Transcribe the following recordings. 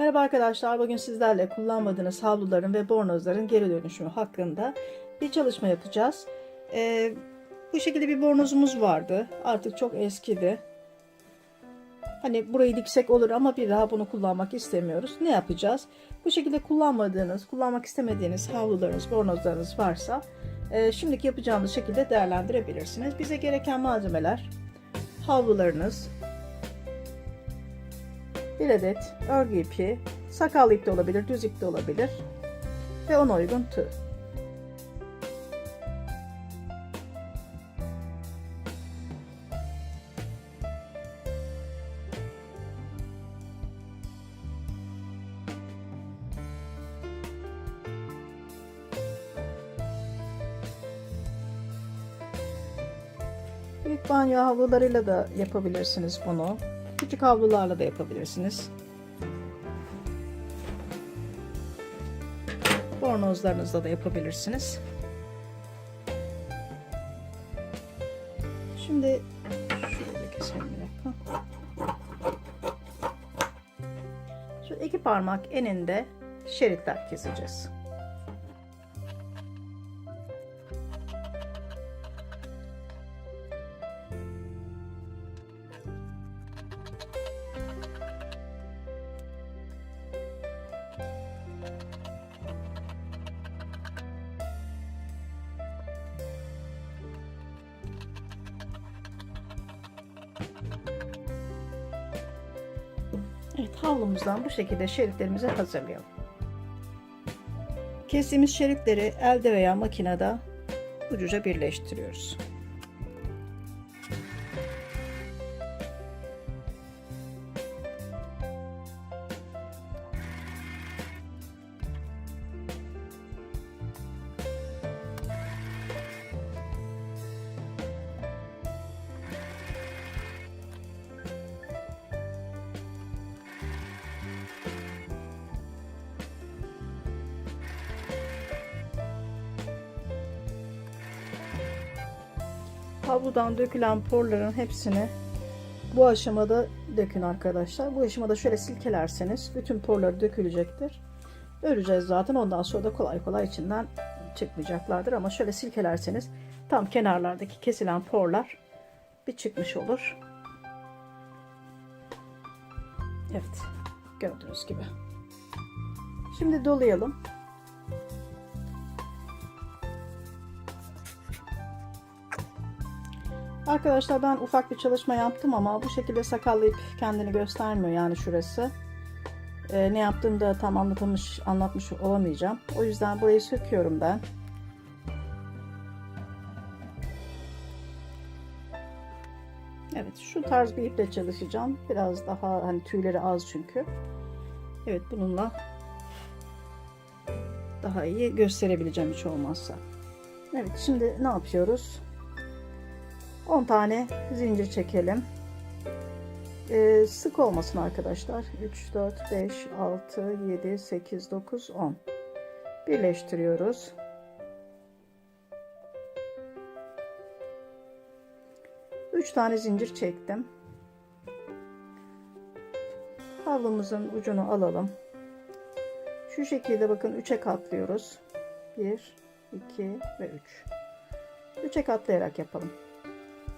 Merhaba arkadaşlar. Bugün sizlerle kullanmadığınız havluların ve bornozların geri dönüşümü hakkında bir çalışma yapacağız. Ee, bu şekilde bir bornozumuz vardı. Artık çok eskidi. Hani burayı diksek olur ama bir daha bunu kullanmak istemiyoruz. Ne yapacağız? Bu şekilde kullanmadığınız, kullanmak istemediğiniz havlularınız, bornozlarınız varsa e, şimdiki yapacağımız şekilde değerlendirebilirsiniz. Bize gereken malzemeler havlularınız, bir adet örgü ipi, sakallı ip de olabilir, düz ip de olabilir ve ona uygun tığ. Büyük banyo havlularıyla da yapabilirsiniz bunu. Küçük havlularla da yapabilirsiniz. Bornozlarınızla da yapabilirsiniz. Şimdi şöyle keselim bir dakika. Şu iki parmak eninde şeritler keseceğiz. Havlumuzdan bu şekilde şeritlerimizi hazırlayalım. Kestiğimiz şeritleri elde veya makinede ucuca birleştiriyoruz. Dökülen porların hepsini bu aşamada dökün arkadaşlar. Bu aşamada şöyle silkelerseniz bütün porları dökülecektir. Öreceğiz zaten ondan sonra da kolay kolay içinden çıkmayacaklardır. Ama şöyle silkelerseniz tam kenarlardaki kesilen porlar bir çıkmış olur. Evet gördüğünüz gibi. Şimdi dolayalım. Arkadaşlar ben ufak bir çalışma yaptım ama bu şekilde sakallı ip kendini göstermiyor yani şurası. Ee, ne yaptığımı da tam anlatmış, anlatmış olamayacağım. O yüzden burayı söküyorum ben. Evet şu tarz bir iple çalışacağım. Biraz daha hani tüyleri az çünkü. Evet bununla daha iyi gösterebileceğim hiç olmazsa. Evet şimdi ne yapıyoruz? 10 tane zincir çekelim. Ee, sık olmasın arkadaşlar. 3, 4, 5, 6, 7, 8, 9, 10. Birleştiriyoruz. Üç tane zincir çektim. Havlumuzun ucunu alalım. Şu şekilde bakın 3'e katlıyoruz. 1, 2 ve 3. 3'e katlayarak yapalım.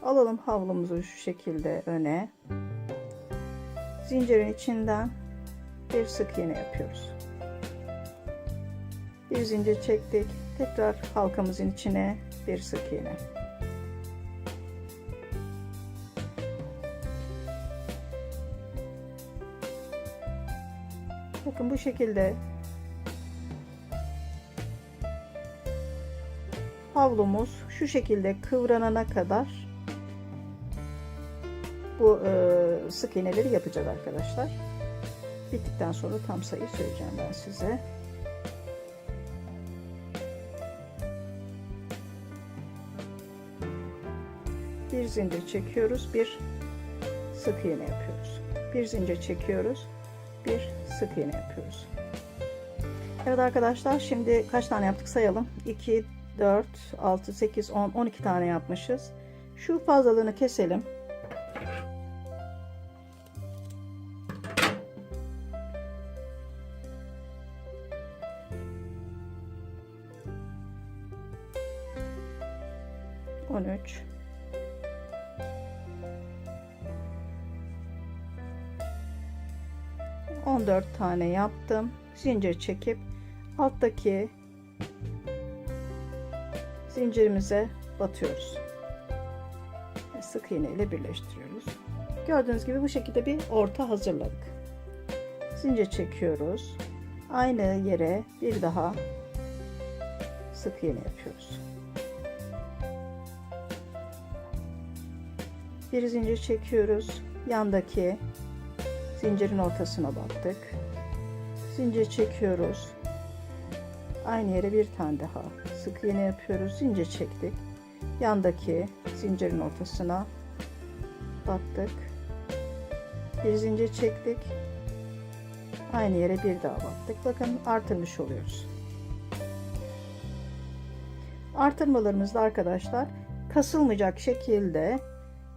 Alalım havlumuzu şu şekilde öne. Zincirin içinden bir sık iğne yapıyoruz. Bir zincir çektik. Tekrar halkamızın içine bir sık iğne. Bakın bu şekilde havlumuz şu şekilde kıvranana kadar bu e, sık iğneleri yapacağız arkadaşlar. Bittikten sonra tam sayı söyleyeceğim ben size. Bir zincir çekiyoruz, bir sık iğne yapıyoruz. Bir zincir çekiyoruz, bir sık iğne yapıyoruz. Evet arkadaşlar şimdi kaç tane yaptık sayalım. 2, 4, 6, 8, 10, 12 tane yapmışız. Şu fazlalığını keselim. 13 14 tane yaptım. Zincir çekip alttaki zincirimize batıyoruz. Sık iğne ile birleştiriyoruz. Gördüğünüz gibi bu şekilde bir orta hazırladık. Zincir çekiyoruz. Aynı yere bir daha sık iğne yapıyoruz. Bir zincir çekiyoruz. Yandaki zincirin ortasına battık. Zincir çekiyoruz. Aynı yere bir tane daha sık iğne yapıyoruz. Zincir çektik. Yandaki zincirin ortasına battık. Bir zincir çektik. Aynı yere bir daha battık. Bakın artırmış oluyoruz. Artırmalarımızda arkadaşlar kasılmayacak şekilde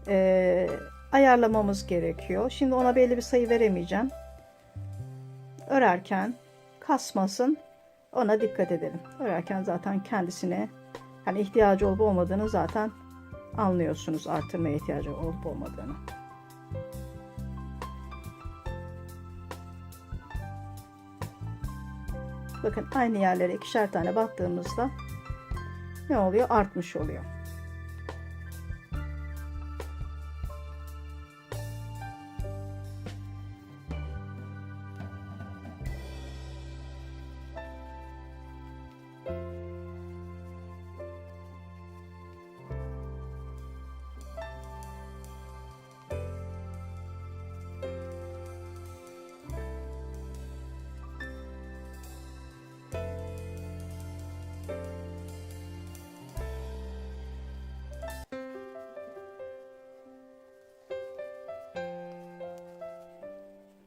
e, ayarlamamız gerekiyor. Şimdi ona belli bir sayı veremeyeceğim. Örerken kasmasın ona dikkat edelim. Örerken zaten kendisine hani ihtiyacı olup olmadığını zaten anlıyorsunuz artırmaya ihtiyacı olup olmadığını. Bakın aynı yerlere ikişer tane battığımızda ne oluyor? Artmış oluyor.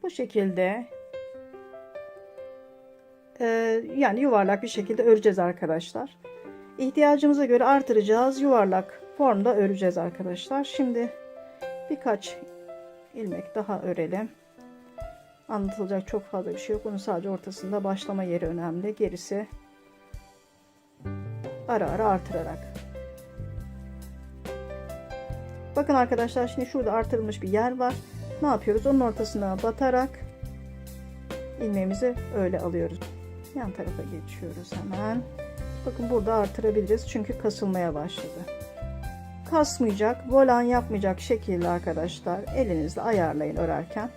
Bu şekilde e, yani yuvarlak bir şekilde öreceğiz arkadaşlar. İhtiyacımıza göre artıracağız. Yuvarlak formda öreceğiz arkadaşlar. Şimdi birkaç ilmek daha örelim. Anlatılacak çok fazla bir şey yok. Bunun sadece ortasında başlama yeri önemli. Gerisi ara ara artırarak. Bakın arkadaşlar şimdi şurada artırılmış bir yer var. Ne yapıyoruz? Onun ortasına batarak ilmeğimizi öyle alıyoruz. Yan tarafa geçiyoruz hemen. Bakın burada artırabiliriz çünkü kasılmaya başladı. Kasmayacak, volan yapmayacak şekilde arkadaşlar elinizle ayarlayın örerken.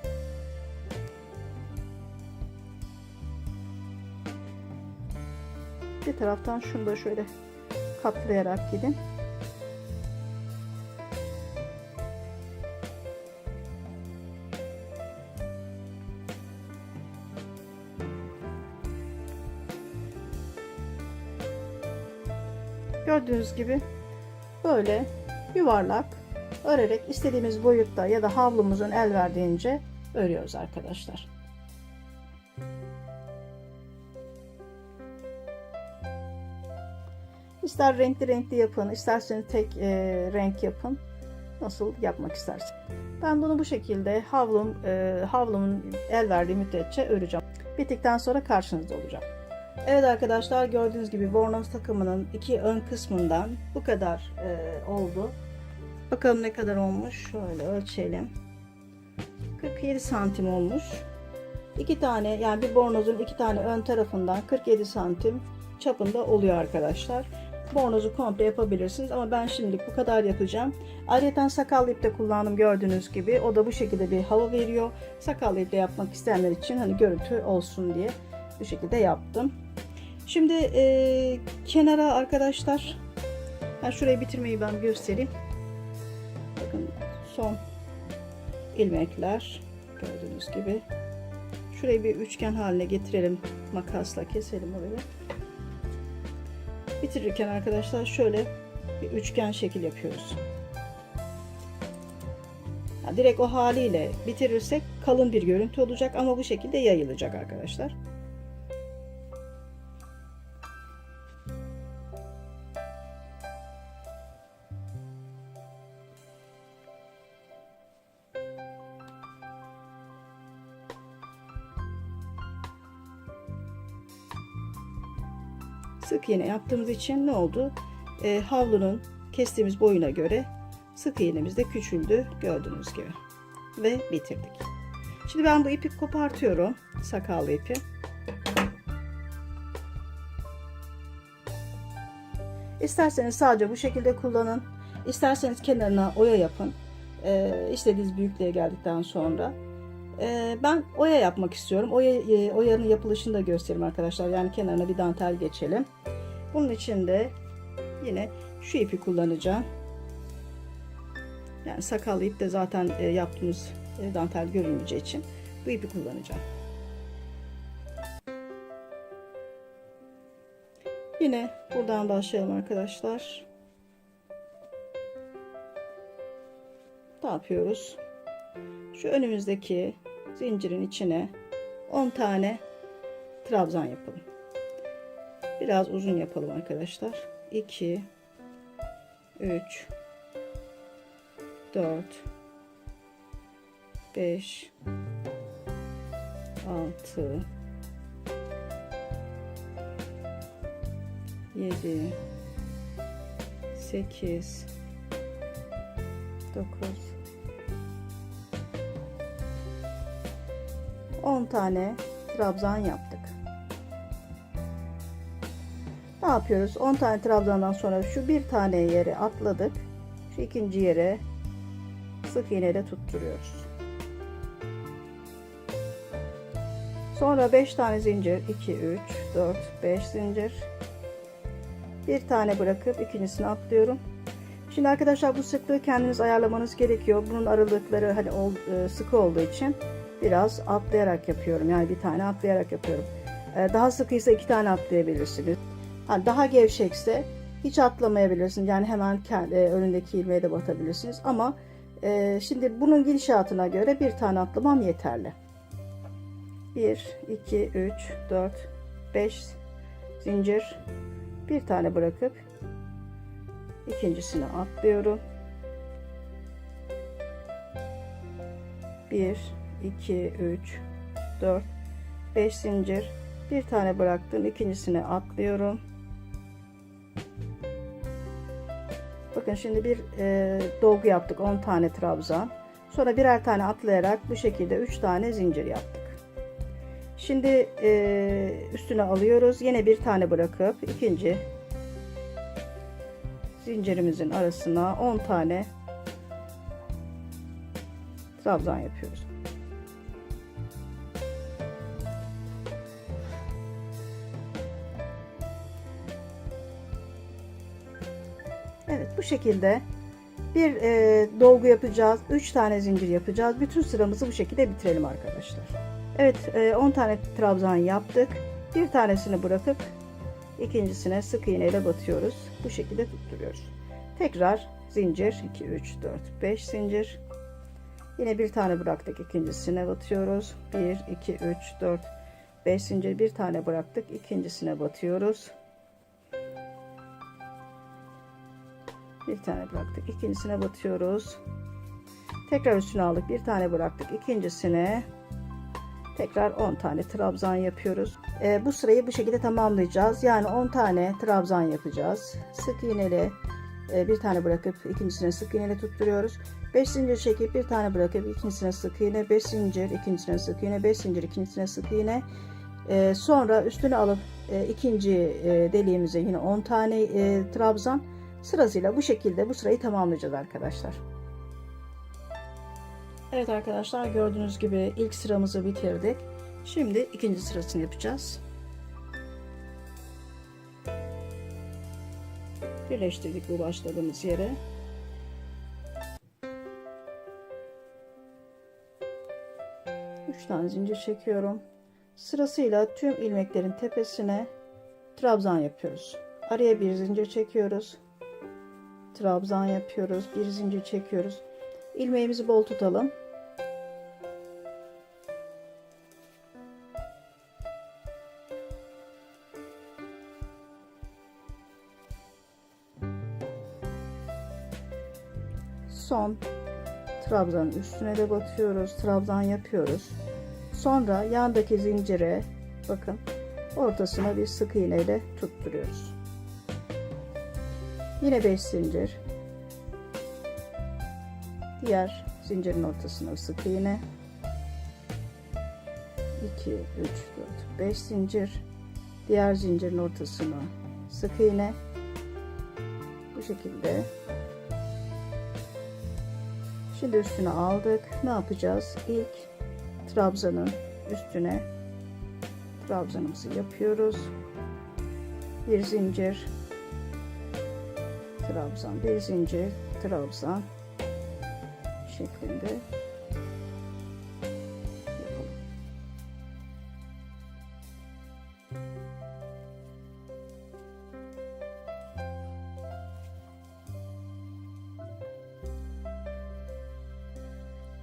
Bir taraftan şunu da şöyle katlayarak gidin. Gördüğünüz gibi böyle yuvarlak örerek istediğimiz boyutta ya da havlumuzun el verdiğince örüyoruz arkadaşlar. İster renkli renkli yapın, isterseniz tek e, renk yapın. Nasıl yapmak istersen. Ben bunu bu şekilde havlum, e, havlumun el verdiği müddetçe öreceğim. Bittikten sonra karşınızda olacağım. Evet arkadaşlar gördüğünüz gibi bornoz takımının iki ön kısmından bu kadar e, oldu. Bakalım ne kadar olmuş. Şöyle ölçelim. 47 santim olmuş. İki tane yani bir bornozun iki tane ön tarafından 47 santim çapında oluyor arkadaşlar. Bornozu komple yapabilirsiniz ama ben şimdilik bu kadar yapacağım. Ayrıca sakallı ip de kullandım gördüğünüz gibi. O da bu şekilde bir hava veriyor. Sakallı iple yapmak isteyenler için hani görüntü olsun diye bu şekilde yaptım. Şimdi e, kenara arkadaşlar ben şurayı bitirmeyi ben göstereyim. Bakın son ilmekler gördüğünüz gibi. Şurayı bir üçgen haline getirelim. Makasla keselim orayı. Bitirirken arkadaşlar şöyle bir üçgen şekil yapıyoruz. Yani direkt o haliyle bitirirsek kalın bir görüntü olacak ama bu şekilde yayılacak arkadaşlar. İğne yaptığımız için ne oldu? E, havlunun kestiğimiz boyuna göre sık iğnemiz de küçüldü gördüğünüz gibi. Ve bitirdik. Şimdi ben bu ipi kopartıyorum. Sakallı ipi. İsterseniz sadece bu şekilde kullanın. İsterseniz kenarına oya yapın. Ee, istediğiniz büyüklüğe geldikten sonra. Ee, ben oya yapmak istiyorum. Oya, e, oyanın yapılışını da göstereyim arkadaşlar. Yani kenarına bir dantel geçelim. Bunun için de yine şu ipi kullanacağım. Yani sakallı ip de zaten e, yaptığımız e, dantel görünmeyeceği için bu ipi kullanacağım. Yine buradan başlayalım arkadaşlar. Ne yapıyoruz? Şu önümüzdeki zincirin içine 10 tane trabzan yapalım. Biraz uzun yapalım arkadaşlar. 2 3 4 5 6 7 8 9 10 tane trabzan yaptık. Ne yapıyoruz? 10 tane trabzandan sonra şu bir tane yere atladık. Şu ikinci yere sık iğneyle tutturuyoruz. Sonra 5 tane zincir 2 3 4 5 zincir. Bir tane bırakıp ikincisini atlıyorum. Şimdi arkadaşlar bu sıklığı kendiniz ayarlamanız gerekiyor. Bunun aralıkları hani e, sıkı olduğu için biraz atlayarak yapıyorum. Yani bir tane atlayarak yapıyorum. E, Daha sıkıysa iki tane atlayabilirsiniz. Ha, daha gevşekse hiç atlamayabilirsiniz. Yani hemen kendi, e, önündeki ilmeğe de batabilirsiniz. Ama e, şimdi bunun gidişatına göre bir tane atlamam yeterli. 1, 2, 3, 4, 5 zincir. Bir tane bırakıp ikincisini atlıyorum. 1, 2, 3, 4, 5 zincir. Bir tane bıraktım. ikincisini atlıyorum. Bakın şimdi bir e, dolgu yaptık 10 tane trabzan. Sonra birer tane atlayarak bu şekilde 3 tane zincir yaptık. Şimdi e, üstüne alıyoruz. Yine bir tane bırakıp ikinci zincirimizin arasına 10 tane trabzan yapıyoruz. Evet bu şekilde bir e, dolgu yapacağız. 3 tane zincir yapacağız. Bütün sıramızı bu şekilde bitirelim arkadaşlar. Evet e, 10 tane trabzan yaptık. Bir tanesini bırakıp ikincisine sık iğne ile batıyoruz. Bu şekilde tutturuyoruz. Tekrar zincir 2 3 4 5 zincir. Yine bir tane bıraktık ikincisine batıyoruz. 1 2 3 4 5 zincir bir tane bıraktık ikincisine batıyoruz. Bir tane bıraktık ikincisine batıyoruz. Tekrar üstüne aldık bir tane bıraktık ikincisine tekrar 10 tane trabzan yapıyoruz. Ee, bu sırayı bu şekilde tamamlayacağız. Yani 10 tane trabzan yapacağız. Sık iğneli e, bir tane bırakıp ikincisine sık iğneyle tutturuyoruz. 5 zincir çekip bir tane bırakıp ikincisine sık iğne, 5 zincir, ikincisine sık iğne, 5 zincir, ikincisine sık iğne. Ee, sonra üstüne alıp e, ikinci e, deliğimize yine 10 tane e, trabzan sırasıyla bu şekilde bu sırayı tamamlayacağız arkadaşlar. Evet arkadaşlar gördüğünüz gibi ilk sıramızı bitirdik. Şimdi ikinci sırasını yapacağız. Birleştirdik bu başladığımız yere. Üç tane zincir çekiyorum. Sırasıyla tüm ilmeklerin tepesine trabzan yapıyoruz. Araya bir zincir çekiyoruz. Trabzan yapıyoruz. Bir zincir çekiyoruz. İlmeğimizi bol tutalım. Son trabzanın üstüne de batıyoruz. Trabzan yapıyoruz. Sonra yandaki zincire bakın ortasına bir sık iğneyle tutturuyoruz. Yine 5 zincir. Diğer zincirin ortasına sık iğne. 2 3 4 5 zincir. Diğer zincirin ortasına sık iğne. Bu şekilde. Şimdi üstüne aldık. Ne yapacağız? İlk trabzanın üstüne trabzanımızı yapıyoruz. Bir zincir trabzan, bir zincir trabzan şeklinde yapalım.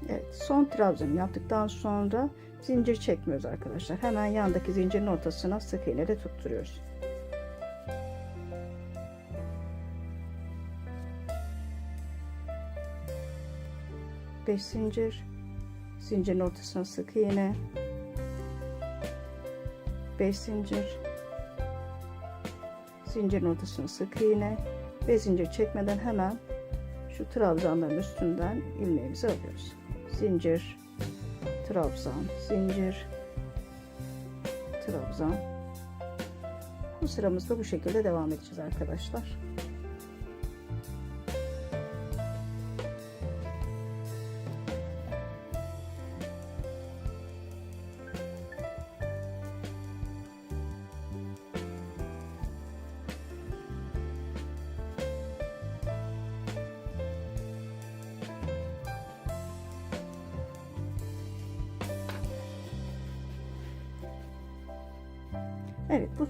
Evet, son trabzanı yaptıktan sonra zincir çekmiyoruz arkadaşlar. Hemen yandaki zincirin ortasına sık iğne de tutturuyoruz. Beş zincir, zincirin ortasına sık iğne, beş zincir, zincirin ortasına sık iğne ve zincir çekmeden hemen şu trabzanların üstünden ilmeğimizi alıyoruz. Zincir, trabzan, zincir, trabzan. Bu sıramızda bu şekilde devam edeceğiz arkadaşlar.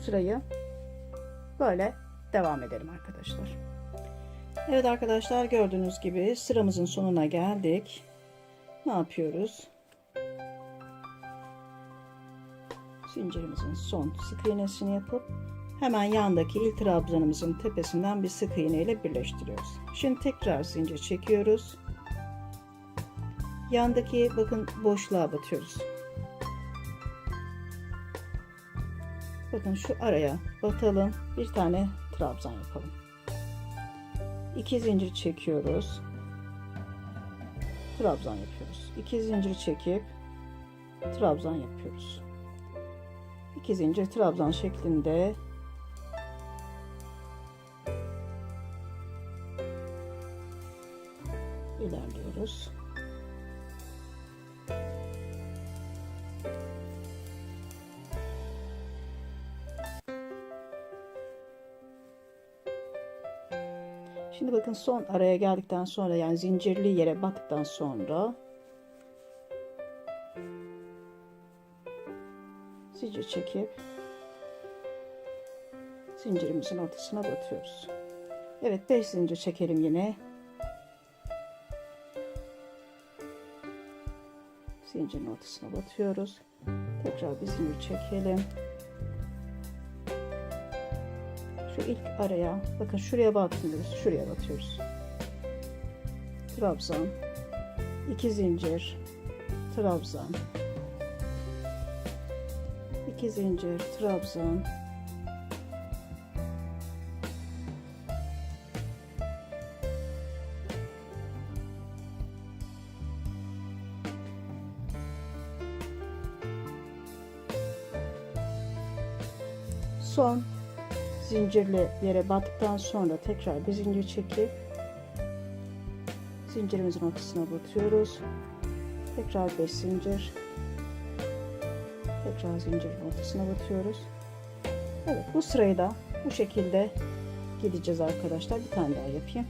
Sırayı böyle devam edelim arkadaşlar. Evet arkadaşlar gördüğünüz gibi sıramızın sonuna geldik. Ne yapıyoruz? Zincirimizin son sık iğnesini yapıp hemen yandaki ilk trabzanımızın tepesinden bir sık iğne ile birleştiriyoruz. Şimdi tekrar zincir çekiyoruz. Yandaki bakın boşluğa batıyoruz. Bakın şu araya batalım. Bir tane trabzan yapalım. İki zincir çekiyoruz. Trabzan yapıyoruz. İki zincir çekip trabzan yapıyoruz. İki zincir trabzan şeklinde bakın son araya geldikten sonra yani zincirli yere battıktan sonra zincir çekip zincirimizin ortasına batıyoruz. Evet 5 zincir çekelim yine. Zincirin ortasına batıyoruz. Tekrar bir zincir çekelim. Şu ilk araya bakın şuraya batmıyoruz şuraya batıyoruz trabzan iki zincir trabzan iki zincir trabzan zincirli yere battıktan sonra tekrar bir zincir çekip zincirimizin ortasına batıyoruz. Tekrar 5 zincir. Tekrar zincirin ortasına batıyoruz. Evet bu sırayı da bu şekilde gideceğiz arkadaşlar. Bir tane daha yapayım.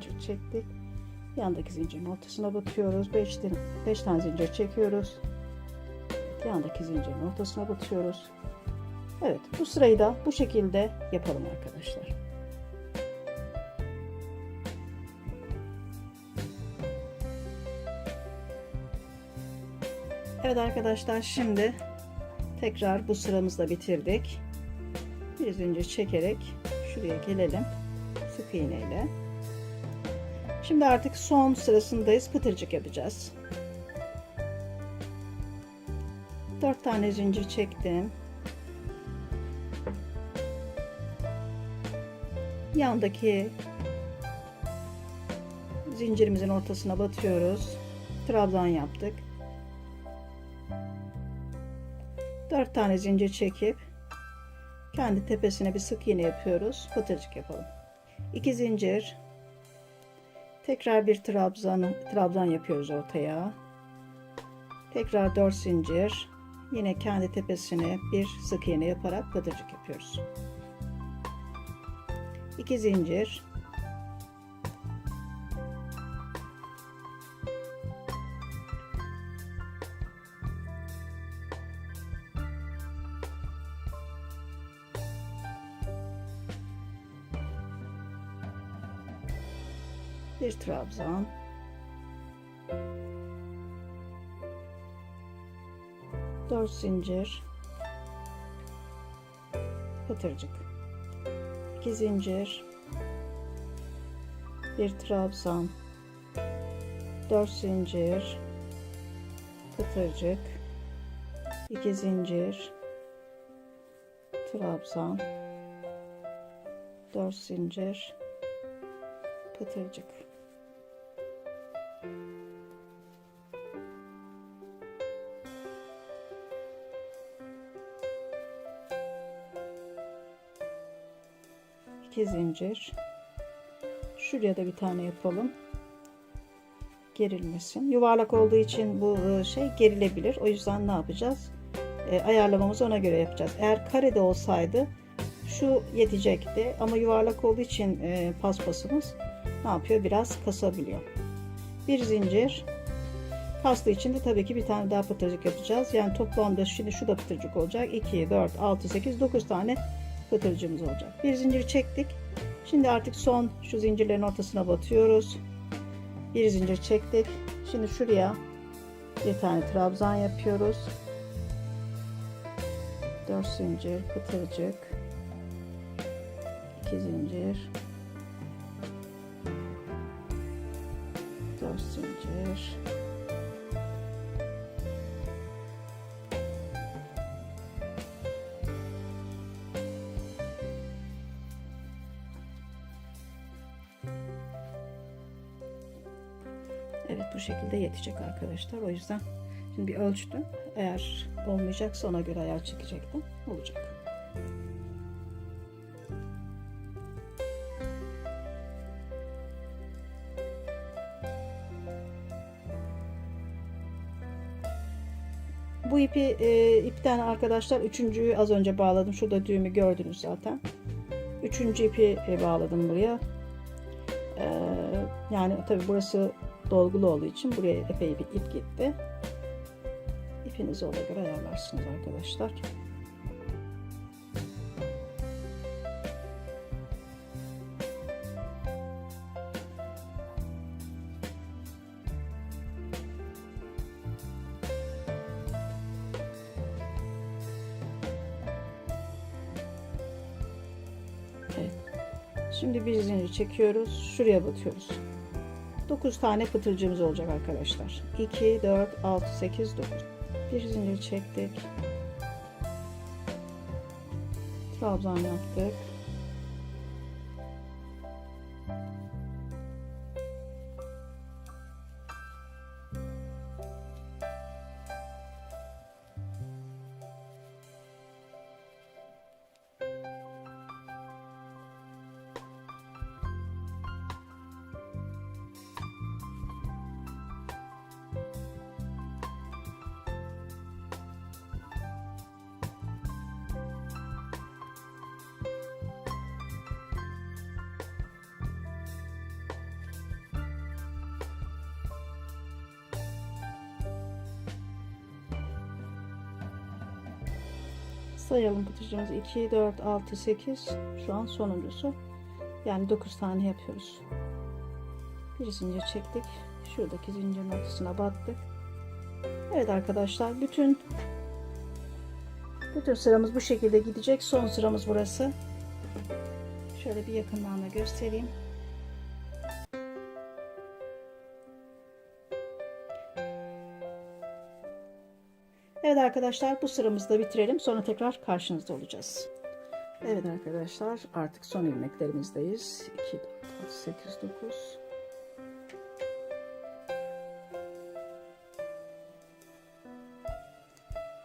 Zincir çektik. Yandaki zincirin ortasına batıyoruz. 5 5 tane zincir çekiyoruz. Yandaki zincirin ortasına batıyoruz. Evet, bu sırayı da bu şekilde yapalım arkadaşlar. Evet arkadaşlar şimdi tekrar bu sıramızda bitirdik. Bir zincir çekerek şuraya gelelim sık iğneyle. Şimdi artık son sırasındayız. Pıtırcık yapacağız. 4 tane zincir çektim. Yandaki zincirimizin ortasına batıyoruz. Trabzan yaptık. 4 tane zincir çekip kendi tepesine bir sık iğne yapıyoruz. Pıtırcık yapalım. 2 zincir tekrar bir trabzan trabzan yapıyoruz ortaya. Tekrar 4 zincir yine kendi tepesine bir sık iğne yaparak pıtırcık yapıyoruz. 2 zincir trabzan dört zincir. Pıtırcık. İki zincir. Bir trabzan. Dört zincir. Pıtırcık. İki zincir. Trabzan. Dört zincir. Pıtırcık iki zincir. Şuraya da bir tane yapalım. Gerilmesin. Yuvarlak olduğu için bu e, şey gerilebilir. O yüzden ne yapacağız? E, ayarlamamızı ona göre yapacağız. Eğer karede olsaydı şu yetecekti. Ama yuvarlak olduğu için e, paspasımız ne yapıyor? Biraz kasabiliyor bir zincir kastığı için de tabii ki bir tane daha pıtırcık yapacağız yani toplamda şimdi şu da pıtırcık olacak 2 4 6 8 9 tane pıtırcığımız olacak. Bir zincir çektik. Şimdi artık son şu zincirlerin ortasına batıyoruz. Bir zincir çektik. Şimdi şuraya bir tane trabzan yapıyoruz. 4 zincir pıtırcık. 2 zincir. Zincir. Evet bu şekilde yetecek arkadaşlar. O yüzden şimdi bir ölçtüm. Eğer olmayacaksa ona göre ayar çekecektim. Olacak. İpi e, ipten arkadaşlar üçüncüyü az önce bağladım. Şurada düğümü gördünüz zaten. Üçüncü ipi e, bağladım buraya. E, yani tabi burası dolgulu olduğu için buraya epey bir ip gitti. İpinizi ona göre ayarlarsınız arkadaşlar. Çekiyoruz. Şuraya batıyoruz. 9 tane pıtırcığımız olacak arkadaşlar. 2, 4, 6, 8, 9. Bir zincir çektik. Trabzan yaptık. Sayalım pıtırcığımızı 2, 4, 6, 8 şu an sonuncusu. Yani 9 tane yapıyoruz. Bir zincir çektik. Şuradaki zincirin ortasına battık. Evet arkadaşlar bütün bütün sıramız bu şekilde gidecek. Son sıramız burası. Şöyle bir yakından da göstereyim. Evet arkadaşlar bu sıramızı da bitirelim. Sonra tekrar karşınızda olacağız. Evet arkadaşlar artık son ilmeklerimizdeyiz. 2, 4, 6, 8, 9.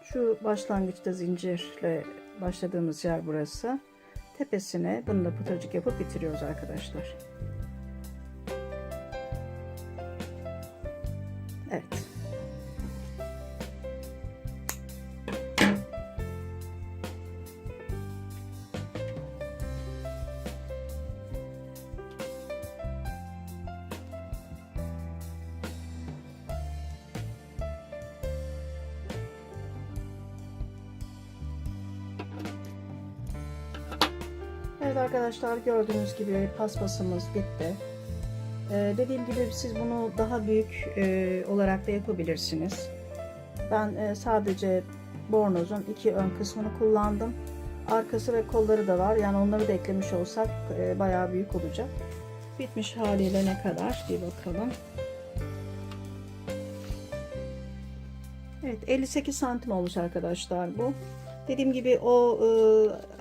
Şu başlangıçta zincirle başladığımız yer burası. Tepesine bunu da pıtırcık yapıp bitiriyoruz arkadaşlar. Evet arkadaşlar gördüğünüz gibi paspasımız bitti. Ee, dediğim gibi siz bunu daha büyük e, olarak da yapabilirsiniz. Ben e, sadece bornozun iki ön kısmını kullandım. Arkası ve kolları da var. Yani onları da eklemiş olsak e, bayağı büyük olacak. Bitmiş haliyle ne kadar bir bakalım. Evet 58 santim olmuş arkadaşlar bu. Dediğim gibi o e,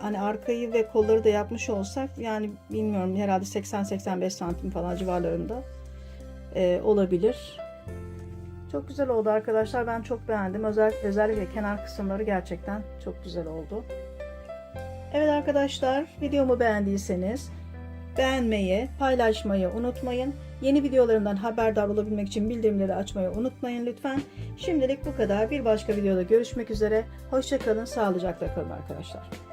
hani arkayı ve kolları da yapmış olsak yani bilmiyorum herhalde 80-85 santim falan civarlarında e, olabilir. Çok güzel oldu arkadaşlar. Ben çok beğendim. Özel, özellikle kenar kısımları gerçekten çok güzel oldu. Evet arkadaşlar videomu beğendiyseniz beğenmeyi, paylaşmayı unutmayın. Yeni videolarımdan haberdar olabilmek için bildirimleri açmayı unutmayın lütfen. Şimdilik bu kadar. Bir başka videoda görüşmek üzere. Hoşçakalın, sağlıcakla kalın arkadaşlar.